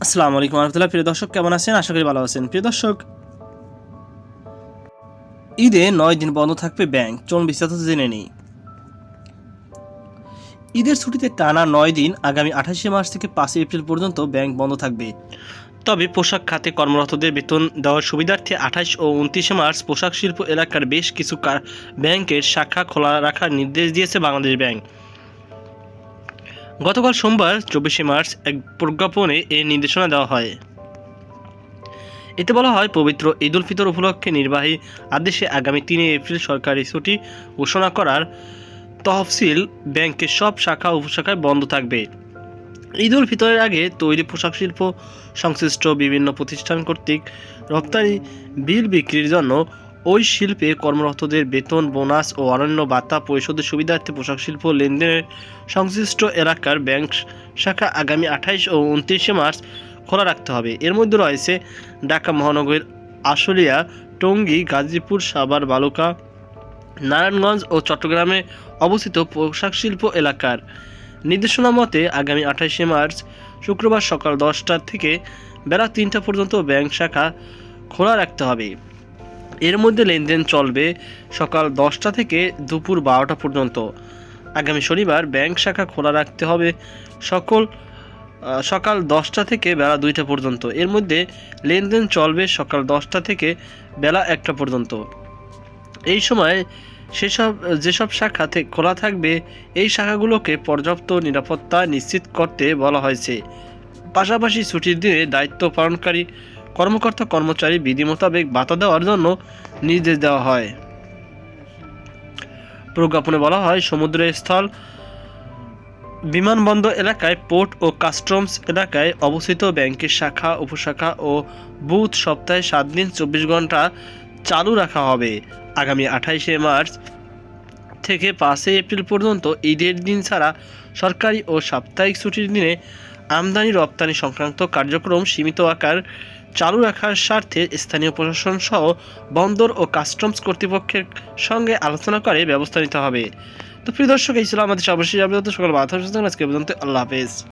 আসসালামু আলাইকুম রহমতুল্লাহ। প্রিয় দর্শক, কেমন আছেন? আশা করি ভালো আছেন। প্রিয় দর্শক, ঈদে নয় দিন বন্ধ থাকবে ব্যাংক। চলুন বিস্তারিত জেনে নেই। ঈদের ছুটিতে টানা নয় দিন, আগামী আঠাশে মার্চ থেকে পাঁচই এপ্রিল পর্যন্ত ব্যাংক বন্ধ থাকবে। তবে পোশাক, খাতে কর্মরতদের বেতন দেওয়ার সুবিধার্থে আঠাশ ও উনত্রিশে মার্চ পোশাক শিল্প এলাকার বেশ কিছু কার- ব্যাংকের শাখা খোলা রাখার নির্দেশ দিয়েছে বাংলাদেশ ব্যাংক। গতকাল সোমবার, চব্বিশে মার্চ, এক প্রজ্ঞাপনে এ নির্দেশনা দেওয়া হয়। এতে বলা হয়, পবিত্র ঈদ উল ফিতর উপলক্ষে নির্বাহী আদেশে আগামী তিনে এপ্রিল সরকারি ছুটি ঘোষণা করার তহসিল ব্যাংকের সব শাখা উপশাখায় বন্ধ থাকবে। ঈদ উল ফিতরের আগে তৈরি পোশাক শিল্প সংশ্লিষ্ট বিভিন্ন প্রতিষ্ঠান কর্তৃক রপ্তানি, বিল বিক্রির জন্য ওই শিল্পে কর্মরতদের বেতন, বোনাস ও অন্যান্য ভাতা, পরিশোধের সুবিধার্থে পোশাক শিল্প লেনদেনের সংশ্লিষ্ট এলাকার ব্যাংক শাখা আগামী আঠাইশ ও উনত্রিশে মার্চ খোলা রাখতে হবে। এর মধ্যে রয়েছে ঢাকা মহানগরীর আশুলিয়া, টঙ্গী, গাজীপুর, সাভার, বালুকা, নারায়ণগঞ্জ ও চট্টগ্রামে অবস্থিত পোশাক শিল্প এলাকার নির্দেশনা মতে আগামী আঠাশে মার্চ শুক্রবার সকাল দশটা থেকে বেলা তিনটা পর্যন্ত ব্যাংক শাখা খোলা রাখতে হবে। এর মধ্যে লেনদেন চলবে সকাল দশটা থেকে দুপুর বারোটা পর্যন্ত। আগামী শনিবার ব্যাংক শাখা খোলা রাখতে হবে সকল সকাল দশটা থেকে বেলা দুইটা পর্যন্ত। এর মধ্যে লেনদেন চলবে সকাল দশটা থেকে বেলা একটা পর্যন্ত। এই সময় সেসব, যেসব শাখা খোলা থাকবে, এই শাখাগুলোকে পর্যাপ্ত নিরাপত্তা নিশ্চিত করতে বলা হয়েছে। পাশাপাশি ছুটির দিনে দায়িত্ব পালনকারী কর্মকর্তা, কর্মচারী বিধি মোতাবেক ভাতা দেওয়ার জন্য নির্দেশ দেওয়া হয়। প্রজ্ঞাপনে বলা হয়, সমুদ্রের স্থল বিমানবন্দর এলাকায় পোর্ট ও কাস্টমস এলাকায় অবস্থিত ব্যাংকের শাখা, উপশাখা ও বুথ সপ্তাহে সাত দিন চব্বিশ ঘণ্টা চালু রাখা হবে। আগামী আঠাইশে মার্চ থেকে পাঁচই এপ্রিল পর্যন্ত ঈদের দিন ছাড়া সরকারি ও সাপ্তাহিক ছুটির দিনে আমদানি রপ্তানি সংক্রান্ত কার্যক্রম সীমিত আকার চালু রাখার স্বার্থে স্থানীয় প্রশাসন সহ বন্দর ও কাস্টমস কর্তৃপক্ষের সঙ্গে আলোচনা করে ব্যবস্থা নিতে হবে। তো প্রিয় দর্শক, এই ছিল আমাদের সর্বশেষ আপনাদের সকল বাধা আজকে পর্যন্ত, আল্লাহ হাফেজ।